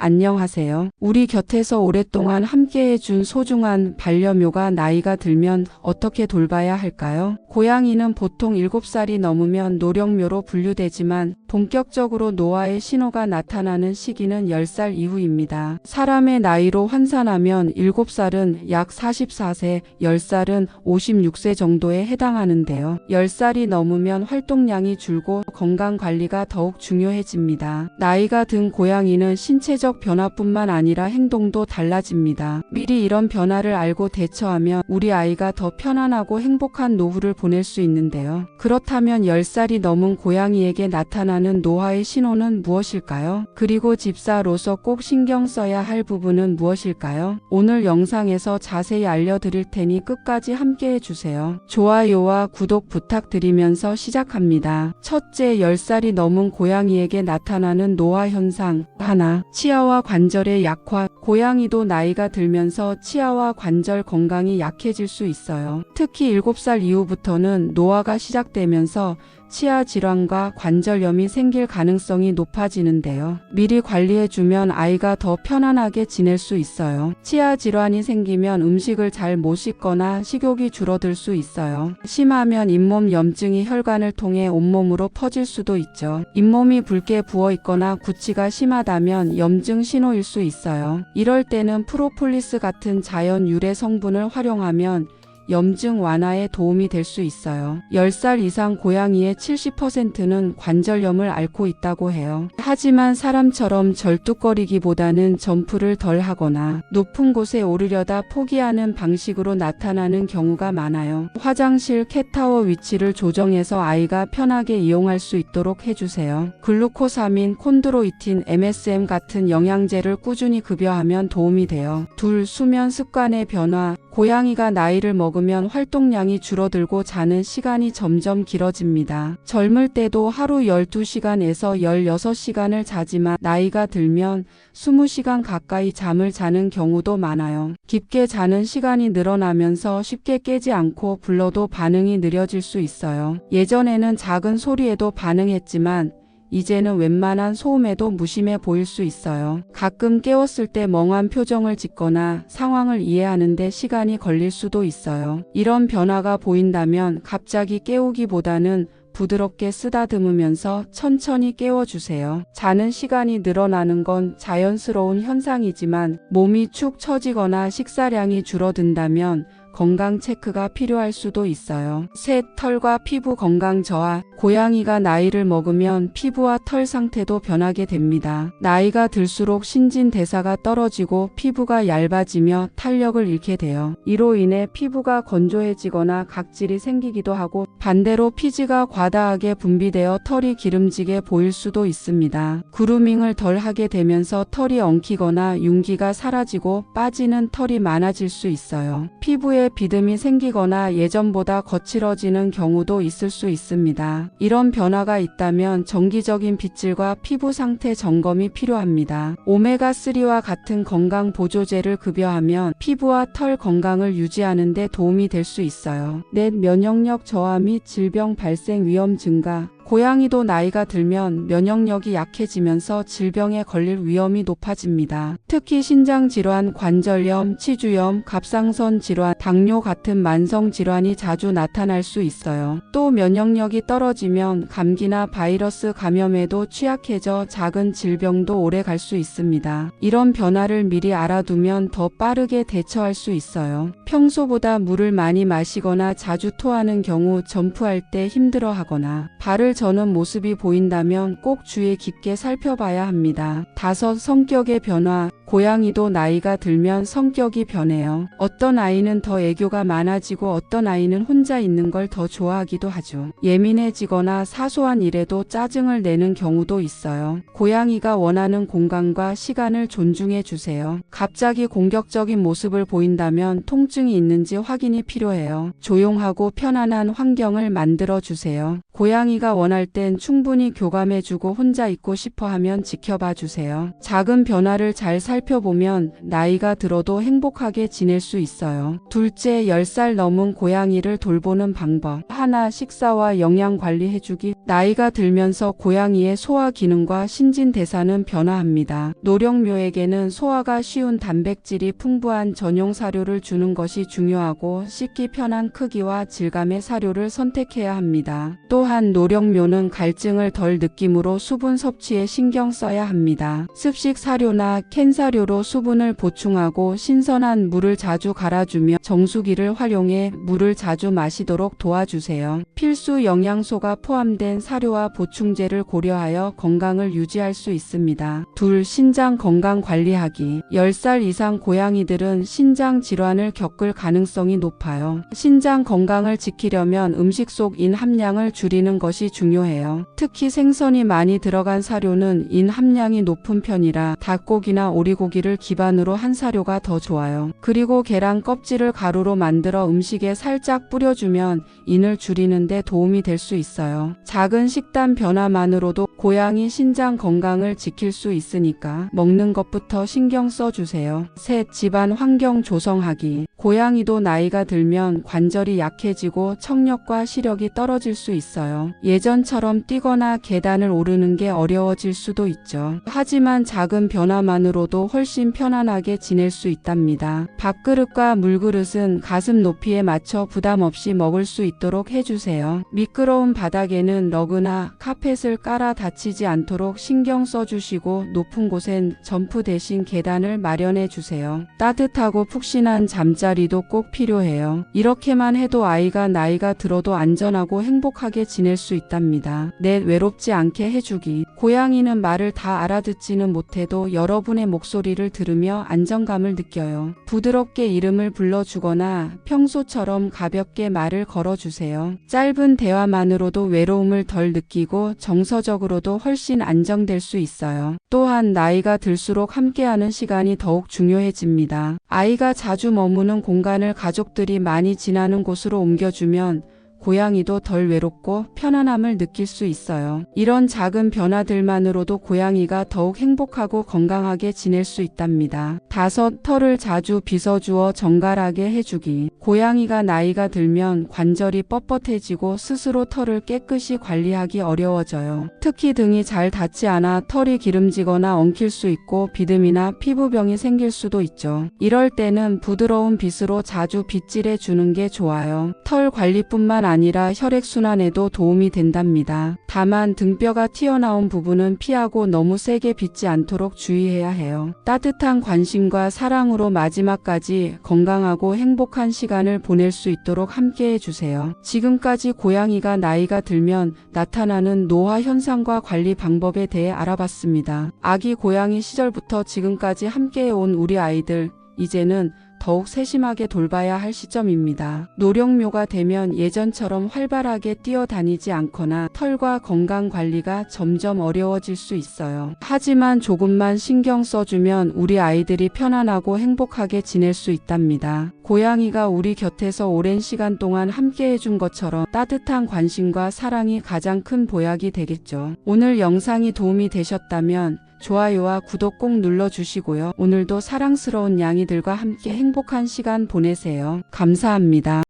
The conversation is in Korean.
안녕하세요. 우리 곁에서 오랫동안 함께해준 소중한 반려묘가 나이가 들면 어떻게 돌봐야 할까요? 고양이는 보통 7살이 넘으면 노령묘로 분류되지만 본격적으로 노화의 신호가 나타나는 시기는 10살 이후입니다. 사람의 나이로 환산하면 7살은 약 44세, 10살은 56세 정도에 해당하는데요. 10살이 넘으면 활동량이 줄고 건강 관리가 더욱 중요해집니다. 나이가 든 고양이는 신체적 변화뿐만 아니라 행동도 달라집니다. 미리 이런 변화를 알고 대처하면 우리 아이가 더 편안하고 행복한 노후를 보낼 수 있는데요. 그렇다면 10살이 넘은 고양이에게 나타나는 노화의 신호는 무엇일까요? 그리고 집사로서 꼭 신경 써야 할 부분은 무엇일까요? 오늘 영상에서 자세히 알려드릴 테니 끝까지 함께 해주세요. 좋아요와 구독 부탁드리면서 시작합니다. 첫째, 10살이 넘은 고양이에게 나타나는 노화 현상. 하나, 치아와 관절의 약화. 고양이도 나이가 들면서 치아와 관절 건강이 약해질 수 있어요. 특히 7살 이후부터는 노화가 시작되면서 치아 질환과 관절염이 생길 가능성이 높아지는데요. 미리 관리해주면 아이가 더 편안하게 지낼 수 있어요. 치아 질환이 생기면 음식을 잘 못 씹거나 식욕이 줄어들 수 있어요. 심하면 잇몸 염증이 혈관을 통해 온몸으로 퍼질 수도 있죠. 잇몸이 붉게 부어 있거나 구취가 심하다면 염증 신호일 수 있어요. 이럴 때는 프로폴리스 같은 자연 유래 성분을 활용하면 염증 완화에 도움이 될 수 있어요. 10살 이상 고양이의 70%는 관절염을 앓고 있다고 해요. 하지만 사람처럼 절뚝거리기보다는 점프를 덜 하거나 높은 곳에 오르려다 포기하는 방식으로 나타나는 경우가 많아요. 화장실 캣타워 위치를 조정해서 아이가 편하게 이용할 수 있도록 해주세요. 글루코사민, 콘드로이틴, MSM 같은 영양제를 꾸준히 급여하면 도움이 돼요. 둘, 수면 습관의 변화. 고양이가 나이를 먹으면 활동량이 줄어들고 자는 시간이 점점 길어집니다. 젊을 때도 하루 12시간에서 16시간을 자지만 나이가 들면 20시간 가까이 잠을 자는 경우도 많아요. 깊게 자는 시간이 늘어나면서 쉽게 깨지 않고 불러도 반응이 느려질 수 있어요. 예전에는 작은 소리에도 반응했지만 이제는 웬만한 소음에도 무심해 보일 수 있어요. 가끔 깨웠을 때 멍한 표정을 짓거나 상황을 이해하는데 시간이 걸릴 수도 있어요. 이런 변화가 보인다면 갑자기 깨우기보다는 부드럽게 쓰다듬으면서 천천히 깨워주세요. 자는 시간이 늘어나는 건 자연스러운 현상이지만 몸이 축 처지거나 식사량이 줄어든다면 건강 체크가 필요할 수도 있어요. 셋, 털과 피부 건강 저하. 고양이가 나이를 먹으면 피부와 털 상태도 변하게 됩니다. 나이가 들수록 신진대사가 떨어지고 피부가 얇아지며 탄력을 잃게 돼요. 이로 인해 피부가 건조해지거나 각질이 생기기도 하고 반대로 피지가 과다하게 분비되어 털이 기름지게 보일 수도 있습니다. 그루밍을 덜 하게 되면서 털이 엉키거나 윤기가 사라지고 빠지는 털이 많아질 수 있어요. 피부에 비듬이 생기거나 예전보다 거칠어지는 경우도 있을 수 있습니다. 이런 변화가 있다면 정기적인 빗질과 피부 상태 점검이 필요합니다. 오메가3와 같은 건강 보조제를 급여하면 피부와 털 건강을 유지하는 데 도움이 될 수 있어요. 넷 면역력 저하 및 질병 발생 위험 증가 고양이도 나이가 들면 면역력이 약해지면서 질병에 걸릴 위험이 높아집니다. 특히 신장 질환, 관절염, 치주염, 갑상선 질환, 당뇨 같은 만성 질환이 자주 나타날 수 있어요. 또 면역력이 떨어지면 감기나 바이러스 감염에도 취약해져 작은 질병도 오래 갈 수 있습니다. 이런 변화를 미리 알아두면 더 빠르게 대처할 수 있어요. 평소보다 물을 많이 마시거나 자주 토하는 경우 점프할 때 힘들어하거나 발을 저는 모습이 보인다면 꼭 주의 깊게 살펴봐야 합니다. 다섯 성격의 변화 고양이도 나이가 들면 성격이 변해요. 어떤 아이는 더 애교가 많아지고 어떤 아이는 혼자 있는 걸 더 좋아하기도 하죠. 예민해지거나 사소한 일에도 짜증을 내는 경우도 있어요. 고양이가 원하는 공간과 시간을 존중해 주세요. 갑자기 공격적인 모습을 보인다면 통증이 있는지 확인이 필요해요. 조용하고 편안한 환경을 만들어 주세요. 고양이가 원할 땐 충분히 교감해 주고 혼자 있고 싶어 하면 지켜봐 주세요. 작은 변화를 잘살 펴보면 나이가 들어도 행복하게 지낼 수 있어요. 둘째, 10살 넘은 고양이를 돌보는 방법. 하나, 식사와 영양 관리해주기. 나이가 들면서 고양이의 소화 기능과 신진 대사는 변화합니다. 노령묘에게는 소화가 쉬운 단백질이 풍부한 전용 사료를 주는 것이 중요하고 씻기 편한 크기와 질감의 사료를 선택해야 합니다. 또한 노령묘는 갈증을 덜 느끼므로 수분 섭취에 신경 써야 합니다. 습식 사료나 캔 사료로 수분을 보충하고 신선한 물을 자주 갈아주며 정수기를 활용해 물을 자주 마시도록 도와주세요. 필수 영양소가 포함된 사료와 보충제를 고려하여 건강을 유지할 수 있습니다. 둘, 신장 건강 관리하기. 10살 이상 고양이들은 신장 질환을 겪을 가능성이 높아요. 신장 건강을 지키려면 음식 속 인 함량을 줄이는 것이 중요해요. 특히 생선이 많이 들어간 사료는 인 함량이 높은 편이라 닭고기나 오리고기를 기반으로 한 사료가 더 좋아요. 그리고 계란 껍질을 가루로 만들어 음식에 살짝 뿌려주면 인을 줄이는데 도움이 될 수 있어요. 작은 식단 변화만으로도 고양이 신장 건강을 지킬 수 있으니까 먹는 것부터 신경 써주세요. 셋, 집안 환경 조성하기. 고양이도 나이가 들면 관절이 약해지고 청력과 시력이 떨어질 수 있어요. 예전처럼 뛰거나 계단을 오르는 게 어려워질 수도 있죠. 하지만 작은 변화만으로도 훨씬 편안하게 지낼 수 있답니다. 밥그릇과 물그릇은 가슴 높이에 맞춰 부담 없이 먹을 수 있도록 해주세요. 미끄러운 바닥에는 러그나 카펫을 깔아 다치지 않도록 신경 써주시고 높은 곳엔 점프 대신 계단을 마련해 주세요. 따뜻하고 푹신한 잠자리도 꼭 필요해요. 이렇게만 해도 아이가 나이가 들어도 안전하고 행복하게 지낼 수 있답니다. 넷 외롭지 않게 해주기. 고양이는 말을 다 알아듣지는 못해도 여러분의 목소리를 들으며 안정감을 느껴요. 부드럽게 이름을 불러주거나 평소처럼 가볍게 말을 걸어주세요. 짧은 대화만으로도 외로움을 덜 느끼고 정서적으로도 훨씬 안정될 수 있어요. 또한 나이가 들수록 함께하는 시간이 더욱 중요해집니다. 아이가 자주 머무는 공간을 가족들이 많이 지나는 곳으로 옮겨주면 고양이도 덜 외롭고 편안함을 느낄 수 있어요. 이런 작은 변화들만으로도 고양이가 더욱 행복하고 건강하게 지낼 수 있답니다. 다섯, 털을 자주 빗어주어 정갈하게 해주기. 고양이가 나이가 들면 관절이 뻣뻣해지고 스스로 털을 깨끗이 관리하기 어려워져요. 특히 등이 잘 닿지 않아 털이 기름지거나 엉킬 수 있고 비듬이나 피부병이 생길 수도 있죠. 이럴 때는 부드러운 빗으로 자주 빗질해 주는 게 좋아요. 털 관리뿐만 아니라 혈액순환에도 도움이 된답니다. 다만 등뼈가 튀어나온 부분은 피하고 너무 세게 빗지 않도록 주의해야 해요. 따뜻한 관심과 사랑으로 마지막까지 건강하고 행복한 시간을 보낼 수 있도록 함께 해 주세요. 지금까지 고양이가 나이가 들면 나타나는 노화 현상과 관리 방법에 대해 알아봤습니다. 아기 고양이 시절부터 지금까지 함께해 온 우리 아이들, 이제는 더욱 세심하게 돌봐야 할 시점입니다. 노령묘가 되면 예전처럼 활발하게 뛰어다니지 않거나 털과 건강 관리가 점점 어려워질 수 있어요. 하지만 조금만 신경 써주면 우리 아이들이 편안하고 행복하게 지낼 수 있답니다. 고양이가 우리 곁에서 오랜 시간 동안 함께 해준 것처럼 따뜻한 관심과 사랑이 가장 큰 보약이 되겠죠. 오늘 영상이 도움이 되셨다면 좋아요와 구독 꼭 눌러주시고요. 오늘도 사랑스러운 양이들과 함께 행복한 시간 보내세요. 감사합니다.